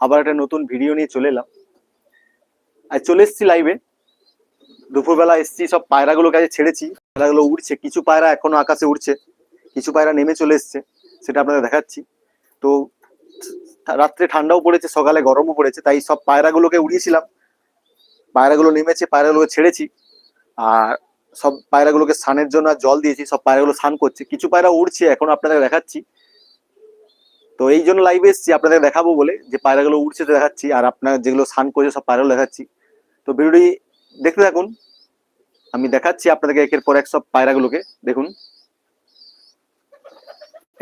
আবার একটা নতুন ভিডিও নিয়ে চলে এলাম। আর চলে এসেছি লাইভে দুপুরবেলা এসেছি, সব পায়রাগুলো কাছে ছেড়েছি। পায়রাগুলো উড়ছে, কিছু পায়রা এখনও আকাশে উড়ছে, কিছু পায়রা নেমে চলে এসছে, সেটা আপনাদের দেখাচ্ছি। তো রাত্রে ঠান্ডাও পড়েছে, সকালে গরমও পড়েছে, তাই সব পায়রাগুলোকে উড়িয়েছিলাম। পায়রাগুলো নেমেছে, পায়রাগুলোকে ছেড়েছি, আর সব পায়রাগুলোকে স্নানের জন্য জল দিয়েছি, সব পায়রাগুলো স্নান করছে। কিছু পায়রা উড়ছে, এখন আপনাদের দেখাচ্ছি। তো এই জন্য লাইভে এসেছি, আপনাদের দেখাবো বলে, যে পায়রাগুলো উড়ছে দেখাচ্ছি, আর আপনার যেগুলো স্নান করছে সব পায়রাগুলো দেখাচ্ছি। তো ভিডিওটি দেখতে থাকুন, আমি দেখাচ্ছি আপনাদেরকে একের পর এক সব পায়রাগুলোকে, দেখুন।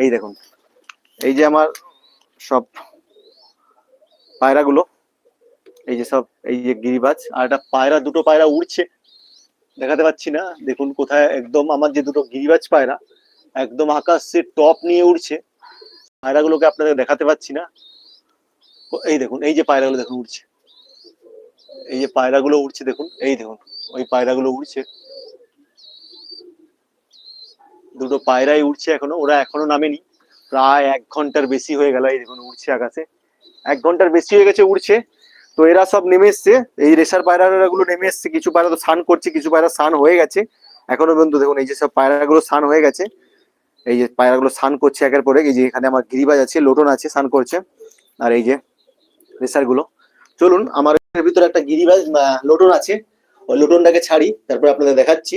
এই দেখুন, এই যে আমার সব পায়রাগুলো, এই যে সব, এই যে গিরিবাজ, আর একটা পায়রা, দুটো পায়রা উড়ছে, দেখাতে পাচ্ছি না। দেখুন কোথায়, একদম আমার যে দুটো গিরিবাজ পায়রা, একদম আকাশের টপ নিয়ে উড়ছে। পায়রাগুলোকে আপনাদের দেখাতে পাচ্ছি না। এই দেখুন, এই যে পায়রাগুলো দেখুন উড়ছে। এই যে পায়রাগুলো উড়ছে, দেখুন, এই দেখুন, ওই পায়রাগুলো উড়ছে। দুটো পায়রাই উড়ছে এখনও, ওরা এখনও নামেনি। প্রায় এক ঘণ্টার বেশি হয়ে গেল এই দেখুন উড়ছে আকাশে। এক ঘণ্টার বেশি হয়ে গেছে উড়ছে। তো এরা সব নেমে এসছে। এই রেশার পায়রাগুলো নেমে এসছে। কিছু পায়রা তো স্নান করছে, কিছু পায়রা স্নান হয়ে গেছে। এখনও পর্যন্ত দেখুন, এই যে সব পায়রাগুলো স্নান হয়ে গেছে। এই যে পায়রাগুলো স্নান করছে একের পরে এই যে এখানে আমার গিরিবাজ আছে, লোটন আছে, স্নান করছে। আর এই যে রেসারগুলো চলুন, আমার ভিতরে একটা গিরিবাজ লোটন আছে। ওই লোটনটাকে ছাড়ি, তারপরে আপনাদের দেখাচ্ছি।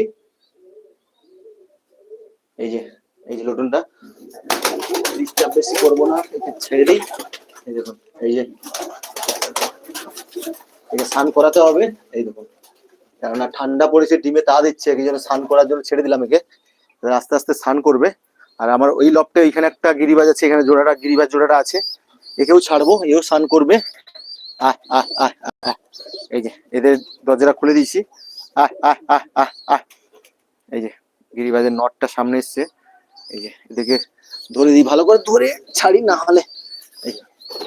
এই যে এই যে লোটনটা। ডিস্টার্ব বেশি করব না, একে ছেড়ে দিই। এই দেখুন, এই যে। একে স্নান করাতে হবে। এই দেখুন, কেননা ঠান্ডা পড়েছে, ডিমে তা দিচ্ছে এই জন্য স্নান করার জন্য ছেড়ে দিলাম একে। আস্তে আস্তে স্নান করবে। আর আমার ওই লপটে এখানে একটা গিরিবাজ আছে, এখানে জোড়াটা, গিরিবাজ জোড়াটা আছে। একেও ছাড়বো, এও স্নান করবে। আহ আহ আহ আহ। এই যে, এদের দরজাটা খুলে দিয়েছি। আহ আহ আহ আহ আহ। এই যে, গিরিবাজের নটটা সামনে এসছে। এই যে, এদেরকে ধরে দিই, ভালো করে ধরে ছাড়ি, না হলে এই,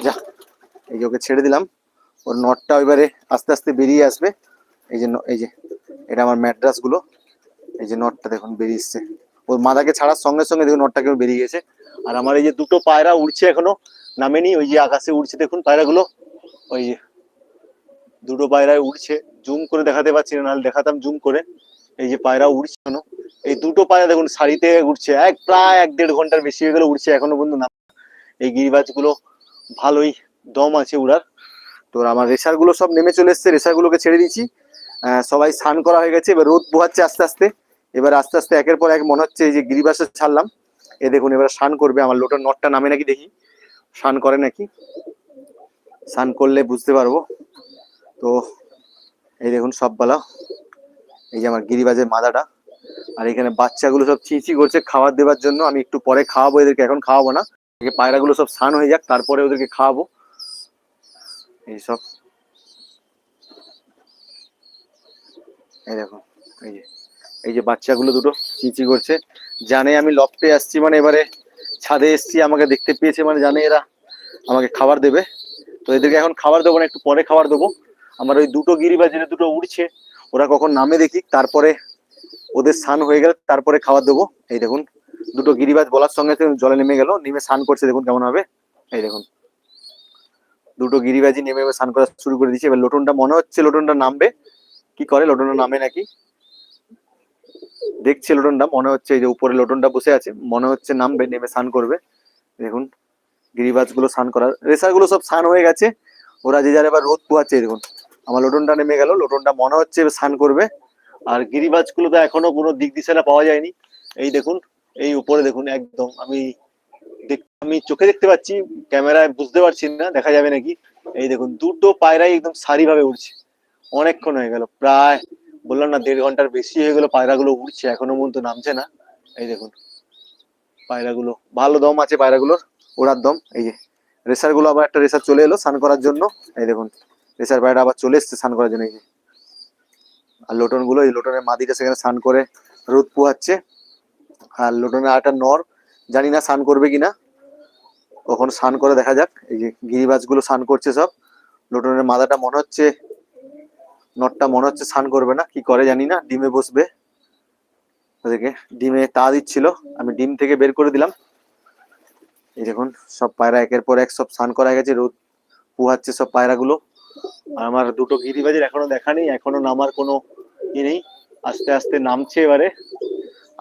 যা, এই যে ওকে ছেড়ে দিলাম। ওর নটটা এবারে আস্তে আস্তে বেরিয়ে আসবে। এই যে এই যে, এটা আমার ম্যাড্রাসগুলো এই যে, নটটা দেখুন বেরিয়ে এসছে। ওর মাথাকে ছাড়ার সঙ্গে সঙ্গে দেখুন নটটাকে বেরিয়ে গেছে। আর আমার এই যে দুটো পায়রা উড়ছে এখনও, নামেনি, ওই যে আকাশে উড়ছে দেখুন পায়রাগুলো। ওই যে দুটো পায়রায় উড়ছে, জুম করে দেখাতে পারছি না, নাহলে দেখাতাম জুম করে। এই যে পায়রা উড়ছে এখনও। এই দুটো পায়রা দেখুন শাড়িতে উঠছে এক প্রায় এক দেড় ঘণ্টার বেশি হয়ে গেলে উড়ছে এখনও পর্যন্ত না। এই গিরিবাজগুলো ভালোই দম আছে উড়ার। তো আমার রেসারগুলো সব নেমে চলে এসছে রেসার গুলোকে ছেড়ে দিচ্ছি সবাই স্নান করা হয়ে গেছে, এবার রোদ পোহাচ্ছে আস্তে আস্তে। এবার আস্তে আস্তে একের পর এক মনে হচ্ছে এই যে গিরিবাসে ছাড়লাম। এ দেখুন, এবার স্নান করবে, আমার লোটার নটটা নামে নাকি দেখি। স্নান করে নাকি? স্নান করলে বুঝতে পারব। তো এই দেখুন সব বেলা এই যে আমার গিরিবাজের মাদাটা। আর এখানে বাচ্চাগুলো সব চিঁচি করছে খাবার দেওয়ার জন্য। আমি একটু পরে খাওয়াবো এদেরকে, এখন খাওয়াবো না। পায়রাগুলো সব স্নান হয়ে যাক, তারপরে ওদেরকে খাওয়াবো। এই সব। এই দেখো এই যে। এই যে বাচ্চাগুলো দুটো চিঁচি করছে। জানে আমি লফটে আসছি মানে এবারে ছাদে এসছি, আমাকে দেখতে পেয়েছে মানে জানে এরা আমাকে খাবার দেবে। তো এদেরকে এখন খাবার দেবো না, একটু পরে খাবার দেবো। আমার ওই দুটো গিরিবাজ যেটা দুটো উড়ছে, ওরা কখন নামে দেখি, তারপরে ওদের স্নান হয়ে গেলে তারপরে খাবার দেবো। এই দেখুন, দুটো গিরিবাজ বলার সঙ্গে জলে নেমে গেল, নেমে স্নান করছে, দেখুন কেমন হবে। এই দেখুন, দুটো গিরিবাজি নেমে স্নান করা শুরু করে দিয়েছে এবার লোটনটা মনে হচ্ছে লোটনটা নামবে। কি করে? লোটনটা নামে নাকি? দেখছে লোটনটা মনে হচ্ছে এই যে উপরে লোটনটা বসে আছে, মনে হচ্ছে নামবে, নেমে স্নান করবে। দেখুন গিরিবাজগুলো স্নান করার রেসারগুলো সব স্নান হয়ে গেছে, ওরা যে যার এবার রোদ পোহাচ্ছে, দেখুন। আমার লোটনটা নেমে গেল লোটনটা মনে হচ্ছে স্নান করবে। আর গিরিবাজগুলো তো এখনও কোনো দিক দিশানা পাওয়া যায়নি। এই দেখুন, এই উপরে দেখুন, একদম আমি আমি চোখে দেখতে পাচ্ছি, ক্যামেরায় বুঝতে পারছি না, দেখা যাবে নাকি। এই দেখুন, দুটো পায়রাই একদম সারি ভাবে উড়ছে। অনেকক্ষণ হয়ে গেল, প্রায় বললাম না, দেড় ঘণ্টার বেশি হয়ে গেল, পায়রাগুলো উড়ছে, এখনও পর্যন্ত নামছে না। এই দেখুন, পায়রাগুলো, ভালো দম আছে পায়রাগুলোর, ওড়ার দম, এই যে রেসারগুলো আবার একটা রেসার চলে এলো স্নান করার জন্য, এই দেখুন, রেসার পায়রা আবার চলে এসছে স্নান করার জন্য, এই যে। আর লোটনগুলো এই লোটনের মাদিটা সেখানে স্নান করে রোদ পোহাচ্ছে, আর লোটনের আরেকটা নর, জানি না স্নান করবে কিনা, কখন স্নান করে দেখা যাক, এই যে গিরিবাজগুলো স্নান করছে সব, লোটনের মাদাটা মনে হচ্ছে নটটা মনে হচ্ছে স্নান করবে না, কি করে জানি না, ডিমে বসবে। ওদেরকে ডিমে তা দিচ্ছিল, আমি ডিম থেকে বের করে দিলাম। এই দেখুন, সব পায়রা একের পর এক সব স্নান করা গেছে, রোদ পুহাচ্ছে সব পায়রাগুলো। আর আমার দুটো গিরিবাজের এখনও দেখা নেই, এখনও নামার কোনো ই নেই। আস্তে আস্তে নামছে এবারে।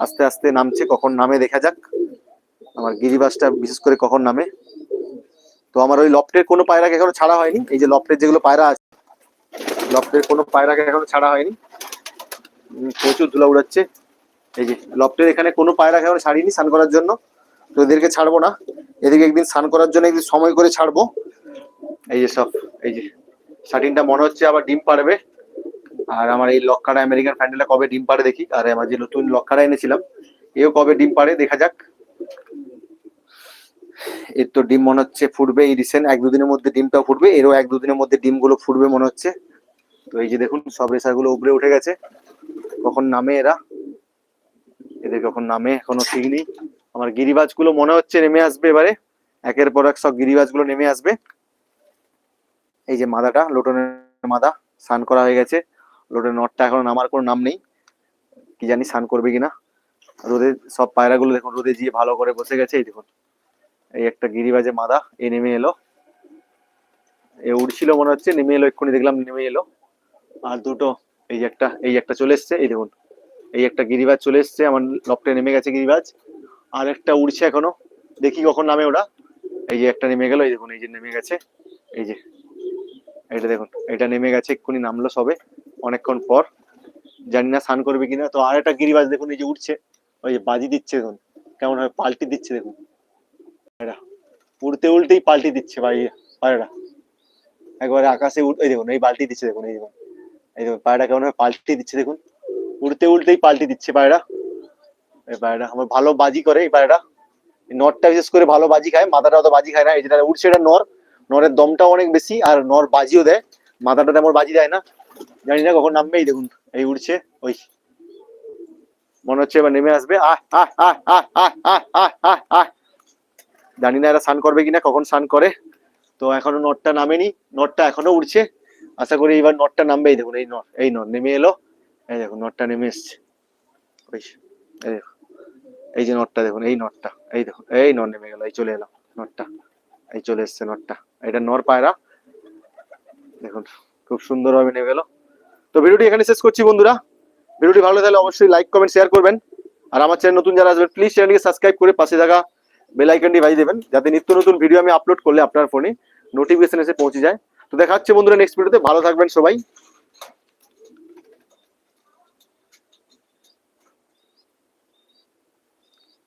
আস্তে আস্তে নামছে, কখন নামে দেখা যাক। আমার গিরিবাজটা বিশেষ করে কখন নামে। তো আমার ওই লফটের কোনো পায়রাকে এখনও ছাড়া হয়নি, এই যে লফটের যেগুলো পায়রা আছে লফটের কোনো পায়রাকে এখনও ছাড়া হয়নি। প্রচুর ধুলা উড়াচ্ছে। এই যে, লফটের এখানে কোনো পায়রাকে এখনও ছাড়িনি স্নান করার জন্য। তো এদেরকে ছাড়বো না। এদিকে একদিন স্নান করার জন্য একদিন সময় করে ছাড়বো। এই যে সব, এই যে শাটিনটা মনে হচ্ছে আবার ডিম পারবে আর আমার এই লক্কাটা আমেরিকান ফ্যান্ডেলটা কবে ডিম পারে দেখি। আর আমার যে নতুন লক্কাটা এনেছিলাম, এও কবে ডিম পারে দেখা যাক। এর তো ডিম মনে হচ্ছে ফুটবে এই রিসেন্ট এক দুদিনের মধ্যে ডিমটাও ফুটবে। এরও এক দুদিনের মধ্যে ডিমগুলো ফুটবে মনে হচ্ছে। তো এই যে দেখুন, সব রেসারগুলো উপরে উঠে গেছে। কখন নামে এরা? এদের কখন নামে এখনও ঠিক নেই। আমার গিরিবাজগুলো মনে হচ্ছে নেমে আসবে এবারে। একের পর এক সব গিরিবাজগুলো নেমে আসবে। এই যে মাদাটা, লোটনের মাদা, স্নান করা হয়ে গেছে। লোটের নটটা এখন নামার কোনো নাম নেই। কি জানি স্নান করবে কিনা। রোদে সব পায়রাগুলো দেখুন, রোদে গিয়ে ভালো করে বসে গেছে, এই দেখুন। এই একটা গিরিবাজে মাদা, এ নেমে এলো। এ উড়ছিল মনে হচ্ছে, নেমে এলো, এক্ষুনি দেখলাম নেমে এলো। আর দুটো, এই যে একটা, এই একটা চলে এসছে, এই দেখুন, এই একটা গিরিবাজ চলে এসছে, আমার লপটে নেমে গেছে গিরিবাজ, আর একটা উড়ছে এখনও, দেখি কখন নামে ওরা, এই যে একটা নেমে গেল, এই দেখুন, এই যে নেমে গেছে, এই যে এটা দেখুন, এটা নেমে গেছে, এক্ষুনি নামলো সবে, অনেকক্ষণ পর, জানি না স্নান করবে কিনা, তো আর একটা গিরিবাজ দেখুন, এই যে উঠছে ওই যে বাজি দিচ্ছে, দেখুন, কেমন হয়, পাল্টি দিচ্ছে, দেখুন এটা উড়তে উল্টেই পাল্টি দিচ্ছে, ভাই একবারে আকাশে উঠ এই দেখুন, এই পাল্টি দিচ্ছে, দেখুন, এই দেখুন এই দেখুন পায়রা কেমন পাল্টি দিচ্ছে, দেখুন। উড়তে উড়তেই পাল্টি দিচ্ছে পায়রা। এই পায়রা আমার ভালো বাজি করে এই পায়রা নরটা বিশেষ করে ভালো বাজি খায়, মাথাটা অত বাজি খায় না। এই যেটা উঠছে এটা নর। নরের দমটাও অনেক বেশি, আর নর বাজিও দেয়। মাথাটা তেমন বাজি দেয় না। জানি না, কখন নামবে এই দেখুন। এই উড়ছে, ওই। মনে হচ্ছে এবার নেমে আসবে। আহ আহ আহ আহ আহ আহ আহ আহ জানি না এরা স্নান করবে কিনা, কখন স্নান করে। তো এখনও নটটা নামেনি। নটটা এখনও উঠছে আশা করি এবার নটটা নামবে এই দেখুন, এই নট এই নট নেমে এলো। এই দেখুন নটটা নেমে এসছে। এই দেখুন, এই যে নটটা দেখুন, এই নটটা এই দেখুন, এই নট নেমে গেল, এই চলে এলো নটটা এই চলে এসছে নটটা এটা নর পায়রা। দেখুন, খুব সুন্দরভাবে নেমে গেল। তো ভিডিওটি এখানে শেষ করছি বন্ধুরা। ভিডিওটি ভালো লাগলে অবশ্যই লাইক কমেন্ট শেয়ার করবেন। আর আমার চ্যানেল নতুন যারা আসবেন প্লিজ চ্যানেলকে সাবস্ক্রাইব করে পাশে থাকা বেল আইকনটি বাজিয়ে দেবেন। যাতে নিত্য নতুন ভিডিও আমি আপলোড করলে আপনার ফোনে নোটিফিকেশন এসে পৌঁছে যায়। তো দেখা হচ্ছে বন্ধুরা নেক্সট ভিডিওতে ভালো থাকবেন সবাই।